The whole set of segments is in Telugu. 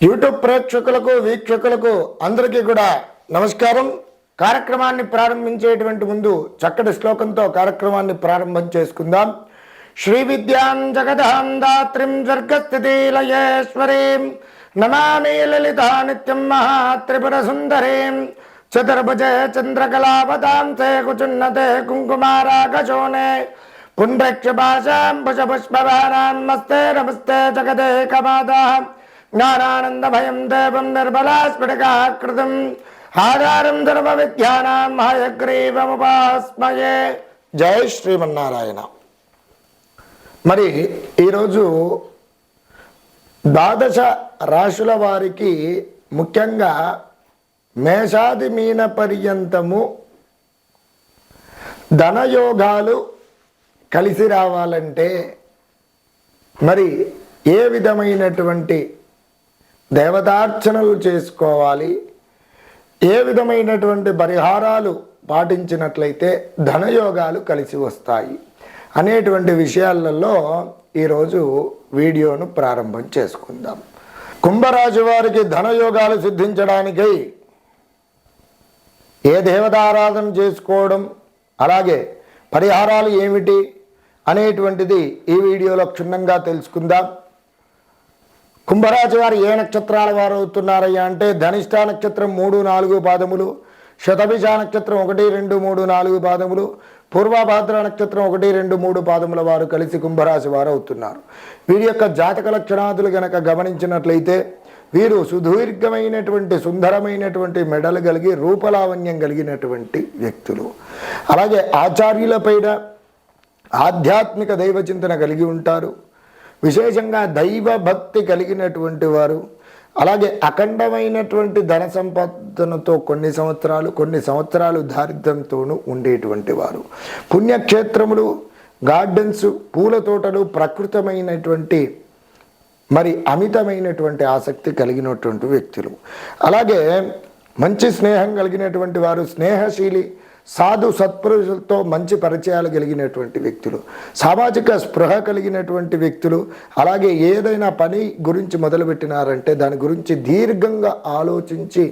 యూట్యూబ్ ప్రేక్షకులకు వీక్షకులకు అందరికీ కూడా నమస్కారం. కార్యక్రమాన్ని ప్రారంభించేటువంటి ముందు చక్కటి శ్లోకంతో కార్యక్రమాన్ని ప్రారంభం చేసుకుందాం. శ్రీ విద్యాం జగదాం దాత్రిం స్వర్గస్థితి లయేశ్వరీం నమామి లలితా నిత్యం మహాత్రిపుర సుందరీం చతుర్భుజ చంద్రకళాపదాం సే కుచున్నతే కుంకుమారాగశోనే పుండ్రక్షపాశాం భుజపుష్పవానాం మస్తే నమస్తే జగదే కమాదాం జ్ఞానానందభయం దేవం నిర్మలాస్ఫటికాకృతం ఆధారం ధర్మ విద్యానాం హయగ్రీవముపాస్మయే జై శ్రీమన్నారాయణ మరి ఈరోజు ద్వాదశ రాశుల వారికి ముఖ్యంగా మేషాది మీన పర్యంతము ధనయోగాలు కలిసి రావాలంటే మరి ఏ విధమైనటువంటి దేవతార్చనలు చేసుకోవాలి. ఏ విధమైనటువంటి పరిహారాలు పాటించినట్లయితే ధనయోగాలు కలిసి వస్తాయి. అనేటువంటి విషయాలలో ఈరోజు వీడియోను ప్రారంభం చేసుకుందాం. కుంభరాశి వారికి ధనయోగాలు సిద్ధించడానికై ఏ దేవతారాధన చేసుకోవడం అలాగే పరిహారాలు ఏమిటి అనేటువంటిది ఈ వీడియోలో క్షుణ్ణంగా తెలుసుకుందాం. కుంభరాశి వారు ఏ నక్షత్రాల వారు అవుతున్నారయ్యా అంటే ధనిష్ట నక్షత్రం మూడు నాలుగు పాదములు శతభిష నక్షత్రం ఒకటి రెండు మూడు నాలుగు పాదములు పూర్వభాద్ర నక్షత్రం ఒకటి రెండు మూడు పాదముల వారు కలిసి కుంభరాశి వారు అవుతున్నారు వీరి యొక్క జాతక లక్షణాదులు గనక గమనించినట్లయితే వీరు సుదీర్ఘమైనటువంటి సుందరమైనటువంటి మెడలు కలిగి రూపలావణ్యం కలిగినటువంటి వ్యక్తులు. అలాగే ఆచార్యులపైన ఆధ్యాత్మిక దైవ చింతన కలిగి ఉంటారు. విశేషంగా దైవ భక్తి కలిగినటువంటి వారు అలాగే అఖండమైనటువంటి ధన సంపాదనతో కొన్ని సంవత్సరాలు కొన్ని సంవత్సరాలు దారిద్ర్యంతోనూ ఉండేటువంటి వారు. పుణ్యక్షేత్రములు గార్డెన్స్ పూల తోటలు ప్రకృతమైనటువంటి మరి అమితమైనటువంటి ఆసక్తి కలిగినటువంటి వ్యక్తులు. అలాగే మంచి స్నేహం కలిగినటువంటి వారు స్నేహశీలి సాధు సత్పురుషులతో మంచి పరిచయాలు కలిగినటువంటి వ్యక్తులు సామాజిక స్పృహ కలిగినటువంటి వ్యక్తులు అలాగే ఏదైనా పని గురించి మొదలుపెట్టినారంటే దాని గురించి దీర్ఘంగా ఆలోచించి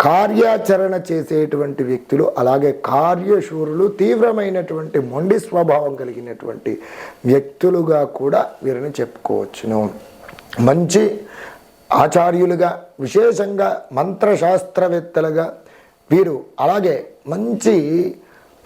కార్యాచరణ చేసేటువంటి వ్యక్తులు అలాగే కార్యశూరులు తీవ్రమైనటువంటి మొండి స్వభావం కలిగినటువంటి వ్యక్తులుగా కూడా వీరిని చెప్పుకోవచ్చును. మంచి ఆచార్యులుగా విశేషంగా మంత్రశాస్త్రవేత్తలుగా వీరు అలాగే మంచి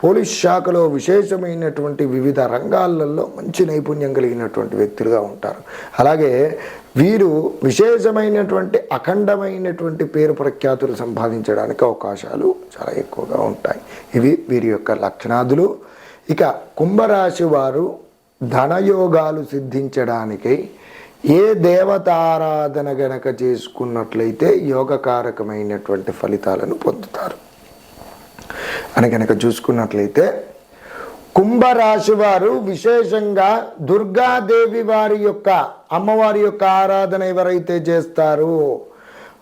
పోలీస్ శాఖలో విశేషమైనటువంటి వివిధ రంగాలలో మంచి నైపుణ్యం కలిగినటువంటి వ్యక్తులుగా ఉంటారు. అలాగే వీరు విశేషమైనటువంటి అఖండమైనటువంటి పేరు ప్రఖ్యాతులు సంపాదించడానికి అవకాశాలు చాలా ఎక్కువగా ఉంటాయి. ఇవి వీరి యొక్క లక్షణాదులు. ఇక కుంభరాశి వారు ధనయోగాలు సిద్ధించడానికి ఏ దేవతారాధన గనక చేసుకున్నట్లయితే యోగకారకమైనటువంటి ఫలితాలను పొందుతారు. అని కనుక చూసుకున్నట్లయితే కుంభరాశి వారు విశేషంగా దుర్గాదేవి వారి యొక్క అమ్మవారి యొక్క ఆరాధన ఎవరైతే చేస్తారో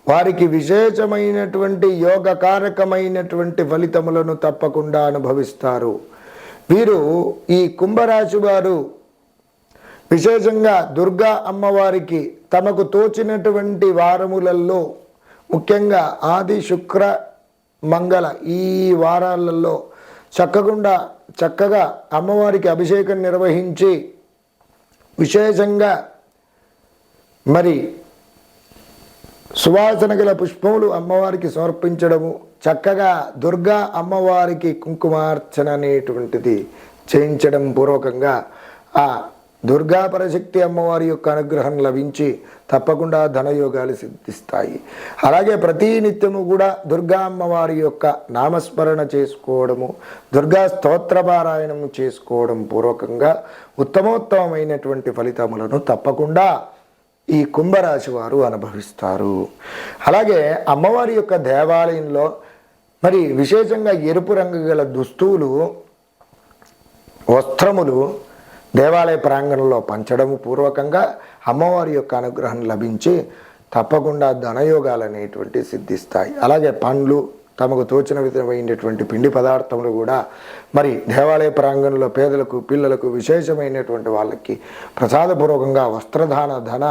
వారికి విశేషమైనటువంటి యోగకారకమైనటువంటి ఫలితములను తప్పకుండా అనుభవిస్తారు. వీరు ఈ కుంభరాశి వారు విశేషంగా దుర్గా అమ్మవారికి తమకు తోచినటువంటి వారములలో ముఖ్యంగా ఆది శుక్ర మంగళ ఈ వారాలలో చక్కకుండా చక్కగా అమ్మవారికి అభిషేకం నిర్వహించి విశేషంగా మరి సువాసన గల పుష్పములు అమ్మవారికి సమర్పించడము చక్కగా దుర్గా అమ్మవారికి కుంకుమార్చన అనేటువంటిది చేయించడం పూర్వకంగా ఆ దుర్గా పరశక్తి అమ్మవారి యొక్క అనుగ్రహం లభించి తప్పకుండా ధనయోగాలు సిద్ధిస్తాయి. అలాగే ప్రతి నిత్యము కూడా దుర్గా అమ్మవారి యొక్క నామస్మరణ చేసుకోవడము దుర్గా స్తోత్రపారాయణము చేసుకోవడం పూర్వకంగా ఉత్తమోత్తమైనటువంటి ఫలితములను తప్పకుండా ఈ కుంభరాశి వారు అనుభవిస్తారు. అలాగే అమ్మవారి యొక్క దేవాలయంలో మరి విశేషంగా ఎరుపు రంగు గల దుస్తువులు వస్త్రములు దేవాలయ ప్రాంగణంలో పంచడము పూర్వకంగా అమ్మవారి యొక్క అనుగ్రహం లభించి తప్పకుండా ధనయోగాలు అనేటువంటి సిద్ధిస్తాయి. అలాగే పండ్లు తమకు తోచిన విధమైనటువంటి పిండి పదార్థములు కూడా మరి దేవాలయ ప్రాంగణంలో పేదలకు పిల్లలకు విశేషమైనటువంటి వాళ్ళకి ప్రసాదపూర్వకంగా వస్త్రదాన ధన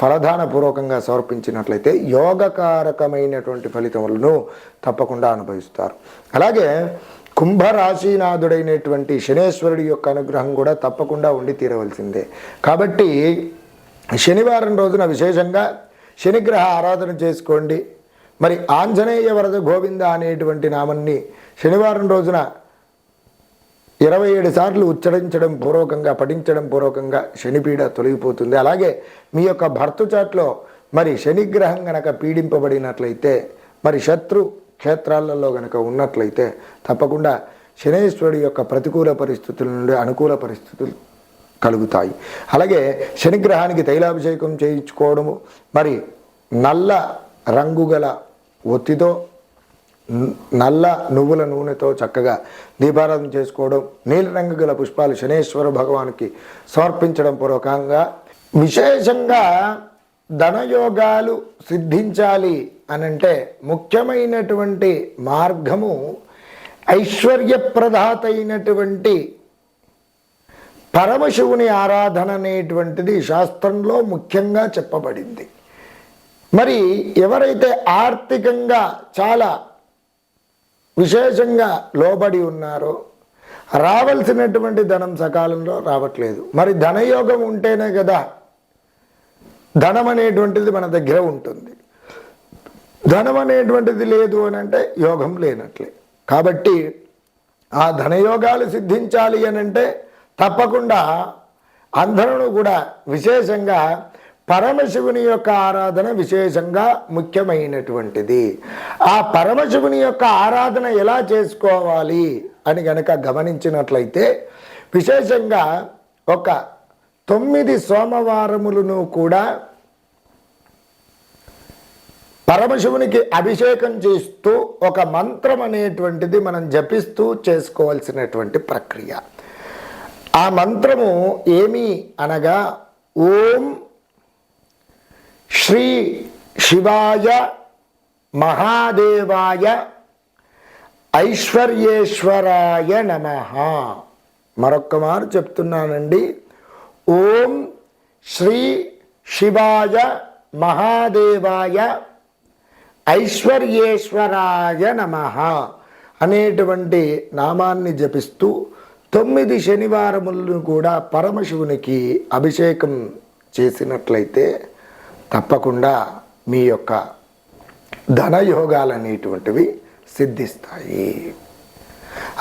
ఫలదాన పూర్వకంగా సమర్పించినట్లయితే యోగకారకమైనటువంటి ఫలితములను తప్పకుండా అనుభవిస్తారు. అలాగే కుంభరాశీనాథుడైనటువంటి శనేశ్వరుడి యొక్క అనుగ్రహం కూడా తప్పకుండా ఉండి తీరవలసిందే. కాబట్టి శనివారం రోజున విశేషంగా శనిగ్రహ ఆరాధన చేసుకోండి. మరి ఆంజనేయ వరద గోవింద అనేటువంటి నామాన్ని శనివారం రోజున ఇరవై ఏడు సార్లు ఉచ్చరించడం పూర్వకంగా పఠించడం పూర్వకంగా శనిపీడ తొలగిపోతుంది. అలాగే మీ యొక్క భర్తచాట్లో మరి శనిగ్రహం గనక పీడింపబడినట్లయితే మరి శత్రు క్షేత్రాలలో గనక ఉన్నట్లయితే తప్పకుండా శనేశ్వరుడి యొక్క ప్రతికూల పరిస్థితుల నుండి అనుకూల పరిస్థితులు కలుగుతాయి. అలాగే శనిగ్రహానికి తైలాభిషేకం చేయించుకోవడము మరి నల్ల రంగు గల ఒత్తితో నల్ల నువ్వుల నూనెతో చక్కగా దీపారాధన చేసుకోవడం నీలిరంగు గల పుష్పాలు శనేశ్వర భగవానికి సమర్పించడం పూర్వకంగా విశేషంగా ధనయోగాలు సిద్ధించాలి అనంటే ముఖ్యమైనటువంటి మార్గము ఐశ్వర్యప్రదాత అయినటువంటి పరమశివుని ఆరాధన అనేటువంటిది శాస్త్రంలో ముఖ్యంగా చెప్పబడింది. మరి ఎవరైతే ఆర్థికంగా చాలా విశేషంగా లోబడి ఉన్నారో రావాల్సినటువంటి ధనం సకాలంలో రావట్లేదు. మరి ధనయోగం ఉంటేనే కదా ధనం అనేటువంటిది మన దగ్గర ఉంటుంది. ధనం అనేటువంటిది లేదు అని అంటే యోగం లేనట్లే. కాబట్టి ఆ ధనయోగాలు సిద్ధించాలి అని అంటే తప్పకుండా అందరూ కూడా విశేషంగా పరమశివుని యొక్క ఆరాధన విశేషంగా ముఖ్యమైనటువంటిది. ఆ పరమశివుని యొక్క ఆరాధన ఎలా చేసుకోవాలి అని గనక గమనించినట్లయితే విశేషంగా ఒక తొమ్మిది సోమవారములను కూడా పరమశివునికి అభిషేకం చేస్తూ ఒక మంత్రం అనేటువంటిది మనం జపిస్తూ చేసుకోవాల్సినటువంటి ప్రక్రియ. ఆ మంత్రము ఏమి అనగా ఓం శ్రీ శివాయ మహాదేవాయ ఐశ్వర్యేశ్వరాయ నమ. మరొక్క మారు చెప్తున్నానండి. ఓం శ్రీ శివాయ మహాదేవాయ ఐశ్వర్యేశ్వరాయ నమ అనేటువంటి నామాన్ని జపిస్తూ తొమ్మిది శనివారములను కూడా పరమశివునికి అభిషేకం చేసినట్లయితే తప్పకుండా మీ యొక్క ధనయోగాలు అనేటువంటివి సిద్ధిస్తాయి.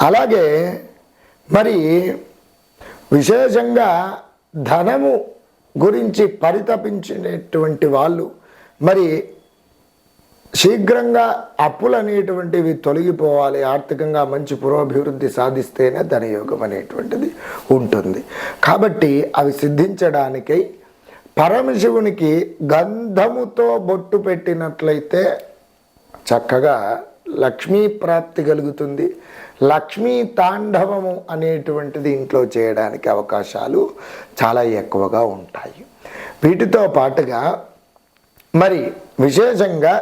అలాగే మరి విశేషంగా ధనము గురించి పరితపించినటువంటి వాళ్ళు మరి శీఘ్రంగా అప్పులు అనేటువంటివి తొలగిపోవాలి ఆర్థికంగా మంచి పురోభివృద్ధి సాధిస్తేనే ధనయోగం అనేటువంటిది ఉంటుంది. కాబట్టి అవి సిద్ధించడానికై పరమశివునికి గంధముతో బొట్టు పెట్టినట్లయితే చక్కగా లక్ష్మీ ప్రాప్తి కలుగుతుంది. లక్ష్మీ తాండవము అనేటువంటిది ఇంట్లో చేయడానికి అవకాశాలు చాలా ఎక్కువగా ఉంటాయి. వీటితో పాటుగా మరి విశేషంగా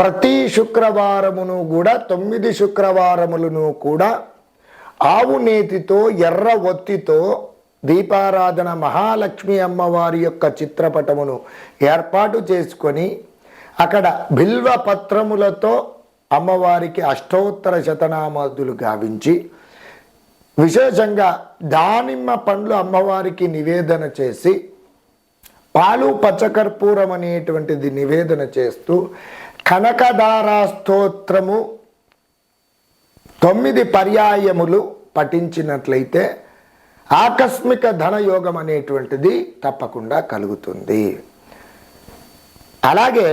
ప్రతి శుక్రవారమును కూడా తొమ్మిది శుక్రవారములను కూడా ఆవు నేతితో ఎర్ర ఒత్తితో దీపారాధన మహాలక్ష్మి అమ్మవారి యొక్క చిత్రపటమును ఏర్పాటు చేసుకొని అక్కడ బిల్వ పత్రములతో అమ్మవారికి అష్టోత్తర శతనామాదులు గావించి విశేషంగా దానిమ్మ పండ్లు అమ్మవారికి నివేదన చేసి పాలు పచ్చకర్పూరం అనేటువంటిది నివేదన చేస్తూ కనకదారా స్తోత్రము తొమ్మిది పర్యాయములు పఠించినట్లయితే ఆకస్మిక ధనయోగం అనేటువంటిది తప్పకుండా కలుగుతుంది. అలాగే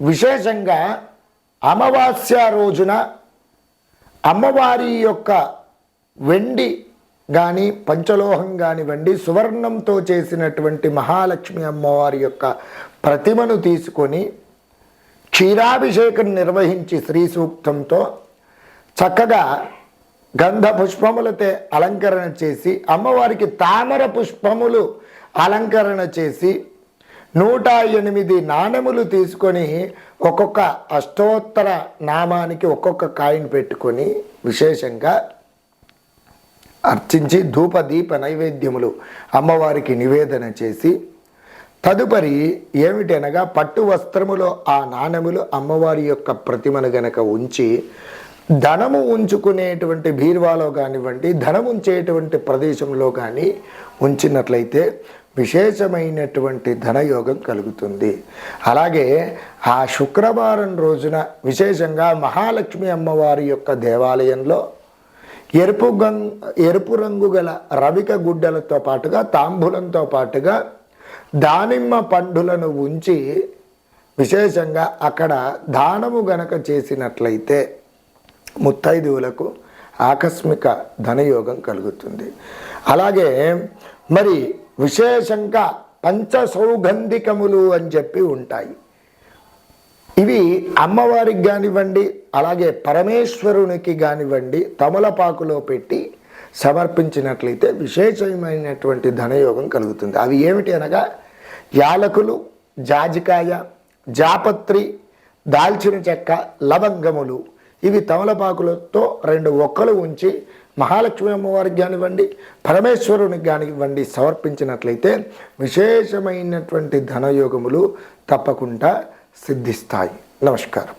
విశేషంగా అమావాస్య రోజున అమ్మవారి యొక్క వెండి కానీ పంచలోహం కానివ్వండి సువర్ణంతో చేసినటువంటి మహాలక్ష్మి అమ్మవారి యొక్క ప్రతిమను తీసుకొని క్షీరాభిషేకం నిర్వహించి శ్రీ సూక్తంతో చక్కగా గంధ పుష్పములతో అలంకరణ చేసి అమ్మవారికి తామర పుష్పములు అలంకరణ చేసి నూట ఎనిమిది నాణెములు తీసుకొని ఒక్కొక్క అష్టోత్తర నామానికి ఒక్కొక్క కాయిన్ పెట్టుకొని విశేషంగా అర్చించి ధూప దీప నైవేద్యములు అమ్మవారికి నివేదన చేసి తదుపరి ఏమిటనగా పట్టు వస్త్రములో ఆ నాణెములు అమ్మవారి యొక్క ప్రతిమను గనక ఉంచి ధనము ఉంచుకునేటువంటి బీరువాలో కానివ్వండి ధనం ఉంచేటువంటి ప్రదేశంలో కానీ ఉంచినట్లయితే విశేషమైనటువంటి ధనయోగం కలుగుతుంది. అలాగే ఆ శుక్రవారం రోజున విశేషంగా మహాలక్ష్మి అమ్మవారి యొక్క దేవాలయంలో ఎరుపు గం ఎరుపు రంగు గల రవిక గుడ్డలతో పాటుగా తాంబూలంతో పాటుగా దానిమ్మ పండులను ఉంచి విశేషంగా అక్కడ దానము గనక చేసినట్లయితే ముత్తైదువులకు ఆకస్మిక ధనయోగం కలుగుతుంది. అలాగే మరి విశేషంగా పంచ సౌగంధికములు అని చెప్పి ఉంటాయి. ఇవి అమ్మవారికి కానివ్వండి అలాగే పరమేశ్వరునికి కానివ్వండి తమలపాకులో పెట్టి సమర్పించినట్లయితే విశేషమైనటువంటి ధనయోగం కలుగుతుంది. అవి ఏమిటి అనగా యాలకులు జాజికాయ జాపత్రి దాల్చిన చెక్క లవంగములు. ఇవి తమలపాకులతో రెండు ఒక్కలు ఉంచి మహాలక్ష్మి అమ్మవారికి కానివ్వండి పరమేశ్వరునికి కానివ్వండి సమర్పించినట్లయితే విశేషమైనటువంటి ధనయోగములు తప్పకుండా సిద్ధిస్తాయి. నమస్కారం.